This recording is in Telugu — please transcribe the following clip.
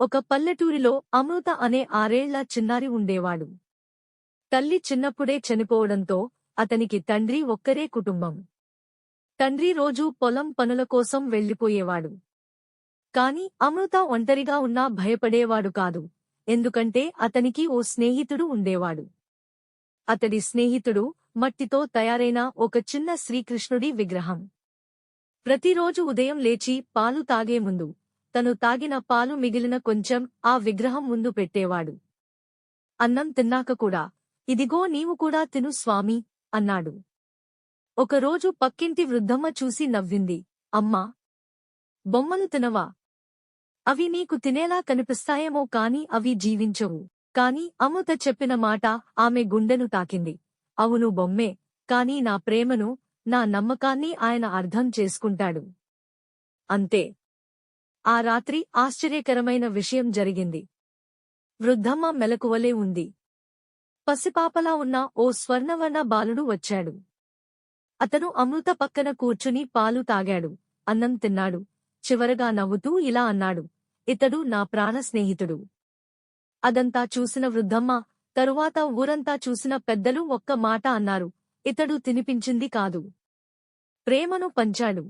ఒక పల్లెటూరిలో అమృత అనే ఆరేళ్ళ చిన్నారి ఉండేవాడు. తల్లి చిన్నప్పుడే చనిపోవడంతో అతనికి తండ్రి ఒక్కరే కుటుంబం. తండ్రి రోజూ పొలం పనుల కోసం వెళ్ళిపోయేవాడు కాని అమృత ఒంటరిగా ఉన్నా భయపడేవాడు కాదు. ఎందుకంటే అతనికి ఓ స్నేహితుడు ఉండేవాడు. అతడి స్నేహితుడు మట్టితో తయారైన ఒక చిన్న శ్రీకృష్ణుడి విగ్రహం. ప్రతిరోజు ఉదయం లేచి పాలు తాగే ముందు తను తాగిన పాలు మిగిలిన కొంచెం ఆ విగ్రహం ముందు పెట్టేవాడు. అన్నం తిన్నాక కూడా ఇదిగో నీవు కూడా తిను స్వామి అన్నాడు. ఒకరోజు పక్కింటి వృద్ధమ్మ చూసి నవ్వింది. అమ్మా బొమ్మలు తినవా? అవి నీకు తినేలా కనిపిస్తాయేమో కాని అవి జీవించవు. కాని అమృత చెప్పిన మాట ఆమె గుండెను తాకింది. అవును బొమ్మే కాని నా ప్రేమను నా నమ్మకాన్ని ఆయన అర్థం చేసుకుంటాడు. అంతే. ఆ రాత్రి ఆశ్చర్యకరమైన విషయం జరిగింది. వృద్ధమ్మ మెలకువలే ఉంది. పసిపాపలా ఉన్న ఓ స్వర్ణవర్ణ బాలుడు వచ్చాడు. అతను అమృత పక్కన కూర్చుని పాలు తాగాడు. అన్నం తిన్నాడు. చివరగా నవ్వుతూ ఇలా అన్నాడు. ఇతడు నా ప్రాణ స్నేహితుడు. అదంతా చూసిన వృద్ధమ్మ తరువాత ఊరంతా చూసిన పెద్దలు ఒక్క మాట అన్నారు. ఇతడు తినిపించింది కాదు. ప్రేమను పంచాడు.